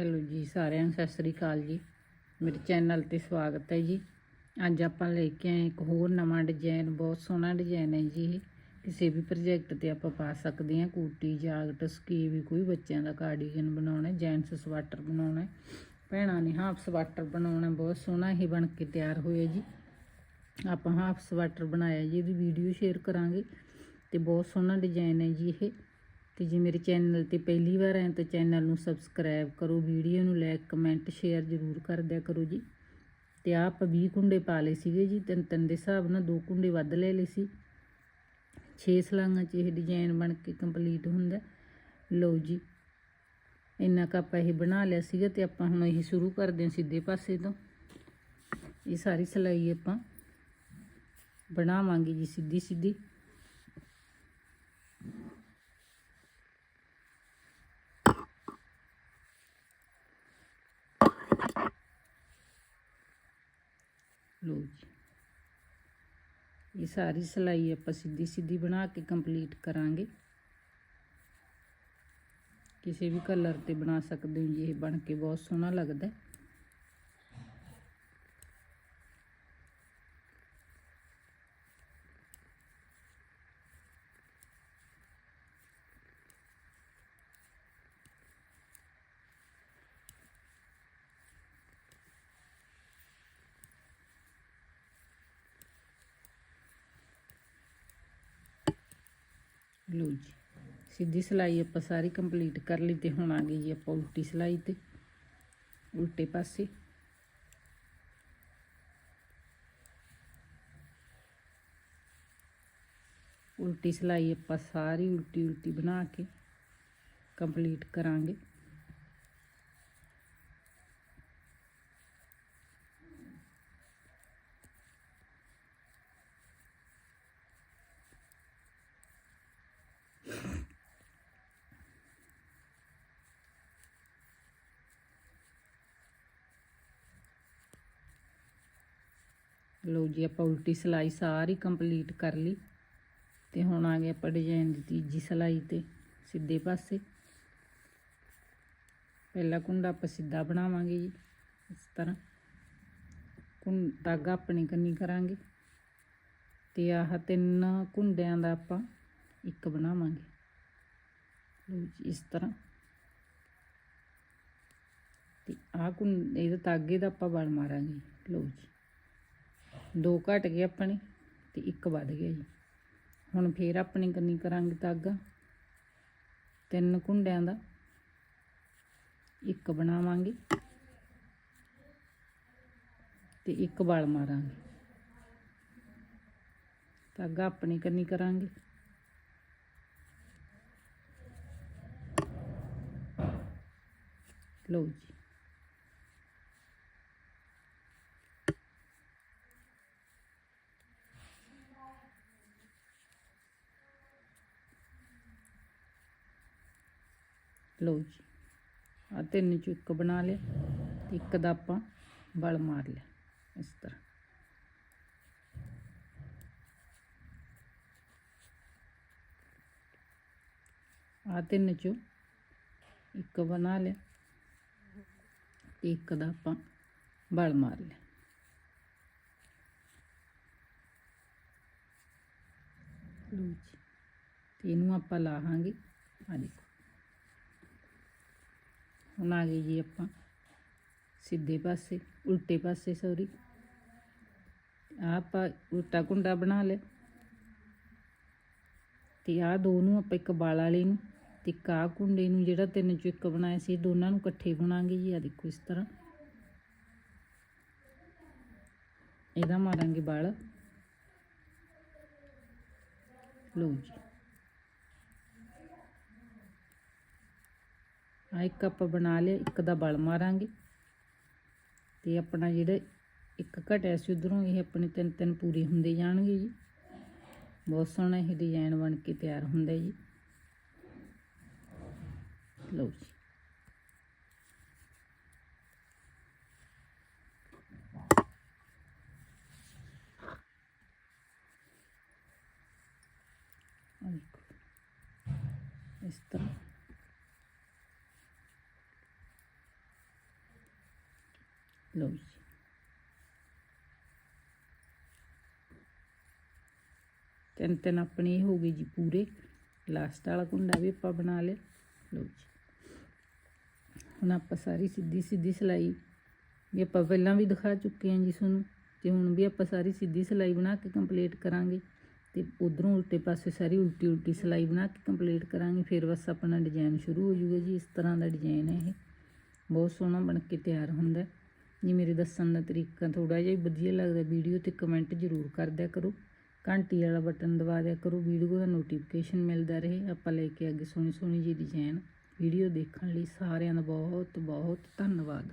Hello ਜੀ, ਸਾਰਿਆਂ ਨੂੰ ਸਤਿ ਸ੍ਰੀ ਅਕਾਲ ਜੀ। ਮੇਰੇ ਚੈਨਲ ਤੇ ਸਵਾਗਤ ਹੈ ਜੀ। ਅੱਜ ਆਪਾਂ ਲੈ ਕੇ ਆਏ ਇੱਕ ਹੋਰ ਨਵਾਂ ਡਿਜ਼ਾਈਨ, ਬਹੁਤ ਸੋਹਣਾ ਡਿਜ਼ਾਈਨ ਹੈ ਜੀ ਇਹ। ਕਿਸੇ ਵੀ ਪ੍ਰੋਜੈਕਟ ਤੇ ਆਪਾਂ ਪਾ ਸਕਦੇ ਹਾਂ, ਕੂਟੀ ਜਾਗਟ ਸਕੀ ਵੀ ਕੋਈ ਬੱਚਿਆਂ ਦਾ ਕਾਰਡੀਗਨ ਬਣਾਉਣਾ ਜੈਂਟਸ ਸਵਾਟਰ ਬਣਾਉਣਾ ਭੈਣਾਂ ਨੇ ਹਾਫ ਸਵਾਟਰ ਬਣਾਉਣਾ ਬਹੁਤ ਸੋਹਣਾ ਇਹ ਬਣ ਕੇ ਤਿਆਰ ਹੋਇਆ ਜੀ। ਆਪਾਂ ਹਾਫ ਸਵਾਟਰ ਬਣਾਇਆ ਜੀ, ਇਹਦੀ ਵੀਡੀਓ ਸ਼ੇਅਰ ਕਰਾਂਗੇ ਤੇ ਬਹੁਤ ਸੋਹਣਾ ਡਿਜ਼ਾਈਨ ਹੈ ਜੀ ਇਹ। ਤੇ ਜੇ ਮੇਰੇ ਚੈਨਲ ਤੇ ਪਹਿਲੀ ਵਾਰ ਆਏ ਤਾਂ ਚੈਨਲ ਨੂੰ ਸਬਸਕ੍ਰਾਈਬ ਕਰੋ, ਵੀਡੀਓ ਨੂੰ ਲਾਈਕ, ਕਮੈਂਟ, ਸ਼ੇਅਰ ਜ਼ਰੂਰ ਕਰ ਦਿਆ ਕਰੋ ਜੀ। ਤੇ ਆਹ ਆਪਾਂ 20 ਕੁੰਡੇ ਪਾ ਲਏ ਸੀਗੇ ਜੀ, ਤਿੰਨ ਤਿੰਨ ਦੇ ਹਿਸਾਬ ਨਾਲ ਦੋ ਕੁੰਡੇ ਵੱਧ ਲੈ ਲਏ ਸੀ। 6 ਸਲਾਂਗਾਂ 'ਚ ਇਹ ਡਿਜ਼ਾਈਨ ਬਣ ਕੇ ਕੰਪਲੀਟ ਹੁੰਦਾ। ਲਓ ਜੀ, ਇੰਨਾ ਕੁ ਆਪਾਂ ਇਹ ਬਣਾ ਲਿਆ ਸੀਗਾ ਤੇ ਆਪਾਂ ਹੁਣ ਇਹ ਸ਼ੁਰੂ ਕਰਦੇ ਹਾਂ ਸਿੱਧੇ ਪਾਸੇ ਤੋਂ। ਇਹ ਸਾਰੀ ਸਿਲਾਈ ਆਪਾਂ ਬਣਾਵਾਂਗੇ ਜੀ ਸਿੱਧੀ ਸਿੱਧੀ। ਲਓ ਜੀ ਇਹ ਸਾਰੀ ਸਿਲਾਈ ਆਪਾਂ ਸਿੱਧੀ ਸਿੱਧੀ ਬਣਾ ਕੇ ਕੰਪਲੀਟ ਕਰਾਂਗੇ ਕਿਸੇ ਵੀ ਕਲਰ ਤੇ ਬਣਾ ਸਕਦੇ ਹੋ ਜੀ, ਇਹ ਬਣ ਕੇ ਬਹੁਤ ਸੋਹਣਾ ਲੱਗਦਾ ਹੈ। ਲਓ ਜੀ, ਸਿੱਧੀ ਸਿਲਾਈ ਆਪਾਂ ਸਾਰੀ ਕੰਪਲੀਟ ਕਰ ਲਈ ਤੇ ਹੁਣ ਆ ਗਈ ਜੀ ਆਪਾਂ ਉਲਟੀ ਸਿਲਾਈ ਤੇ, ਉਲਟੇ ਪਾਸੇ। ਉਲਟੀ ਸਿਲਾਈ ਆਪਾਂ ਸਾਰੀ ਉਲਟੀ ਉਲਟੀ ਬਣਾ ਕੇ ਕੰਪਲੀਟ ਕਰਾਂਗੇ। ਲਓ ਜੀ, ਆਪਾਂ ਉਲਟੀ ਸਿਲਾਈ ਸਾਰੀ ਕੰਪਲੀਟ ਕਰ ਲਈ ਤੇ ਹੁਣ ਆ ਗਏ ਆਪਾਂ ਡਿਜ਼ਾਈਨ ਦੀ ਤੀਜੀ ਸਿਲਾਈ ਤੇ ਸਿੱਧੇ ਪਾਸੇ। ਪਹਿਲਾ ਕੁੰਡਾ ਆਪਾਂ ਸਿੱਧਾ ਬਣਾਵਾਂਗੇ ਜੀ, ਇਸ ਤਰ੍ਹਾਂ। ਕੁੰ ਧਾਗਾ ਆਪਣੀ ਕੰਨੀ ਕਰਾਂਗੇ ਤੇ ਆਹ ਤਿੰਨ ਕੁੰਡਿਆਂ ਦਾ ਆਪਾਂ ਇੱਕ ਬਣਾਵਾਂਗੇ। ਲਓ ਜੀ, ਇਸ ਤਰ੍ਹਾਂ। ਤੇ ਆਹ ਕੁੰ ਇਹਦੇ ਧਾਗੇ ਦਾ ਆਪਾਂ ਵਲ ਮਾਰਾਂਗੇ। ਲਓ ਜੀ। ਦੋ ਘਟ ਗਏ ਆਪਣੇ ਤੇ ਇੱਕ ਵੱਧ ਗਿਆ ਜੀ। ਹੁਣ ਫੇਰ ਆਪਣੀ ਕੰਨੀ ਕਰਾਂਗੇ ਧਾਗਾ ਤਿੰਨ ਕੁੰਡਿਆਂ ਦਾ ਇੱਕ ਬਣਾਵਾਂਗੇ ਤੇ ਇੱਕ ਵਾਲ ਮਾਰਾਂਗੇ। ਧਾਗਾ ਆਪਣੀ ਕੰਨੀ ਕਰਾਂਗੇ। ਲਓ ਜੀ। ਲਓ ਜੀ। ਆ ਤਿੰਨ ਚੋਂ ਇੱਕ ਬਣਾ ਲਿਆ। ਤੇ ਇੱਕ ਦਾ ਆਪਾਂ ਬਲ ਮਾਰ ਲਿਆ ਇਸ ਤਰ੍ਹਾਂ। ਆ ਤਿੰਨ ਚੋਂ ਇੱਕ ਬਣਾ ਲਿਆ ਤੇ ਇੱਕ ਦਾ ਆਪਾਂ ਬਲ ਮਾਰ ਲਿਆ। ਲਓ ਜੀ। ਤੇ ਇਹਨੂੰ ਆਪਾਂ ਲਾਹਾਂਗੇ। ਆ ਦੇਖੋ। ਹੁਣ ਆ ਗਈ ਜੀ ਆਪਾਂ। ਸਿੱਧੇ ਪਾਸੇ, ਉਲਟੇ ਪਾਸੇ ਸੌਰੀ ਆਪਾਂ ਉਲਟਾ ਕੁੰਡਾ ਬਣਾ ਲਿਆ। ਤੇ ਆਹ ਦੋ ਨੂੰ ਆਪਾਂ ਇੱਕ ਬਾਲ ਵਾਲੇ ਨੂੰ ਤੇ ਕਾ ਕੁੰਡੇ ਨੂੰ, ਜਿਹੜਾ ਤਿੰਨ ਚੋਂ ਇੱਕ ਬਣਾਇਆ ਸੀ ਦੋਨਾਂ ਨੂੰ ਇਕੱਠੇ ਬਣਾਂਗੇ ਜੀ। ਆ ਦੇਖੋ ਇਸ ਤਰ੍ਹਾਂ। ਇਹਦਾ ਮਾਰਾਂਗੇ ਬਾਲ ਲਓ ਜੀ। ਆ ਇੱਕ ਆਪਾਂ ਬਣਾ ਲਿਆ, ਇੱਕ ਦਾ ਬਲ ਮਾਰਾਂਗੇ। ਤੇ ਆਪਣਾ ਜਿਹੜਾ ਇੱਕ ਘਟਿਆ ਸੀ ਉਧਰੋਂ, ਇਹ ਆਪਣੇ ਤਿੰਨ ਤਿੰਨ ਪੂਰੇ ਹੁੰਦੇ ਜਾਣਗੇ ਜੀ। ਬਹੁਤ ਸੋਹਣਾ ਇਹ ਡਿਜ਼ਾਈਨ ਬਣ ਕੇ ਤਿਆਰ ਹੁੰਦਾ ਜੀ। ਲਓ ਜੀ। ਇਸ ਤਰ੍ਹਾਂ। ਲਓ ਜੀ। ਤਿੰਨ ਤਿੰਨ ਆਪਣੇ ਇਹ ਹੋ ਗਏ ਜੀ ਪੂਰੇ। ਲਾਸਟ ਵਾਲਾ ਕੁੰਡਾ ਵੀ ਆਪਾਂ ਬਣਾ ਲਿਆ। ਲਓ ਜੀ। ਹੁਣ ਆਪਾਂ ਸਾਰੀ ਸਿੱਧੀ ਸਿੱਧੀ ਸਿਲਾਈ ਵੀ ਆਪਾਂ ਪਹਿਲਾਂ ਵੀ ਦਿਖਾ ਚੁੱਕੇ ਹਾਂ ਜੀ ਤੁਹਾਨੂੰ। ਤੇ ਹੁਣ ਵੀ ਆਪਾਂ ਸਾਰੀ ਸਿੱਧੀ ਸਿਲਾਈ ਬਣਾ ਕੇ ਕੰਪਲੀਟ ਕਰਾਂਗੇ। ਤੇ ਉਧਰੋਂ ਉਲਟੇ ਪਾਸੇ ਸਾਰੀ ਉਲਟੀ ਉਲਟੀ ਸਿਲਾਈ ਬਣਾ ਕੇ ਕੰਪਲੀਟ ਕਰਾਂਗੇ। ਫਿਰ ਬਸ ਆਪਣਾ ਡਿਜ਼ਾਈਨ ਸ਼ੁਰੂ ਹੋ ਜਾਊਗਾ ਜੀ। ਇਸ ਤਰ੍ਹਾਂ ਦਾ ਡਿਜ਼ਾਈਨ ਹੈ ਇਹ। ਬਹੁਤ ਸੋਹਣਾ ਬਣ ਕੇ ਤਿਆਰ ਹੁੰਦਾ ਹੈ। ਜੇ ਮੇਰੇ ਦੱਸਣ ਦਾ ਤਰੀਕਾ ਥੋੜਾ ਜਿਹਾ ਵਧੀਆ ਲੱਗਦਾ। ਵੀਡੀਓ ਤੇ ਕਮੈਂਟ ਜ਼ਰੂਰ ਕਰਦਿਆ ਕਰੋ। ਘੰਟੀ ਵਾਲਾ ਬਟਨ ਦਬਾ ਦਿਆ ਕਰੋ। ਵੀਡੀਓ ਦਾ ਨੋਟੀਫਿਕੇਸ਼ਨ ਮਿਲਦਾ ਰਹੇ। ਆਪਾਂ ਲੈ ਕੇ ਅੱਗੇ ਸੋਹਣੀ ਸੋਹਣੀ ਜੀ ਡਿਜ਼ਾਈਨ ਵੀਡੀਓ ਦੇਖਣ ਲਈ ਸਾਰਿਆਂ ਦਾ ਬਹੁਤ ਬਹੁਤ ਧੰਨਵਾਦ।